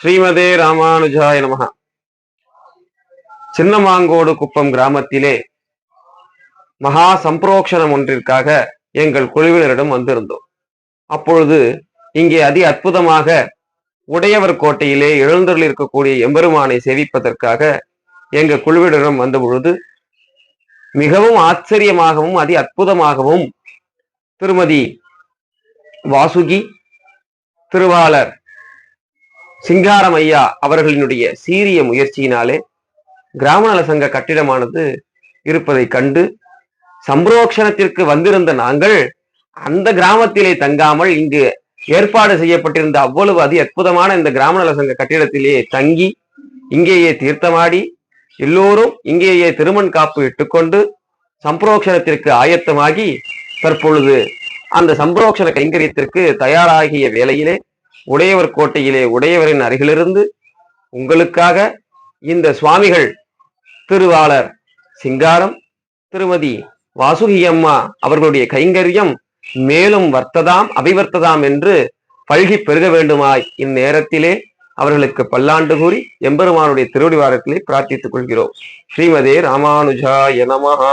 ஸ்ரீமதே ராமானுஜாய நமக சின்னமாங்கோடு குப்பம் கிராமத்திலே மகா சம்பரோக்ஷணம் ஒன்றிற்காக எங்கள் குழுவினரிடம் வந்திருந்தோம். அப்பொழுது இங்கே அதி அற்புதமாக உடையவர் கோட்டையிலே எழுந்தருள் இருக்கக்கூடிய எம்பெருமானை சேவிப்பதற்காக எங்கள் குழுவினரிடம் வந்த பொழுது மிகவும் ஆச்சரியமாகவும் அதி அற்புதமாகவும் திருமதி வாசுகி திருவாளர் சிங்காரம் ஐயா அவர்களினுடைய சீரிய முயற்சியினாலே கிராம நல சங்க கட்டிடமானது இருப்பதை கண்டு சம்பரோக்ஷணத்திற்கு வந்திருந்த நாங்கள் அந்த கிராமத்திலே தங்காமல் இங்கு ஏற்பாடு செய்யப்பட்டிருந்த அவ்வளவு அதி அற்புதமான இந்த கிராம நல சங்க கட்டிடத்திலேயே தங்கி இங்கேயே தீர்த்தமாடி எல்லோரும் இங்கேயே திருமண் காப்பு இட்டுக்கொண்டு சம்பரோக்ஷணத்திற்கு ஆயத்தமாகி தற்பொழுது அந்த சம்பரோக்ஷண கைங்கரியத்திற்கு தயாராகிய வேளையிலே உடையவர் கோட்டையிலே உடையவரின் அருகிலிருந்து உங்களுக்காக இந்த சுவாமிகள் திருவாளர் சிங்காரம் திருமதி வாசுகி அம்மா அவர்களுடைய கைங்கரியம் மேலும் வர்த்ததாம் அபிவர்த்ததாம் என்று பல்கி பெருக வேண்டுமாய் இந்நேரத்திலே அவர்களுக்கு பல்லாண்டு கூறி எம்பெருமானுடைய திருவடிவாரத்திலே பிரார்த்தித்துக் கொள்கிறோம். ஸ்ரீமதே ராமானுஜா எனமஹா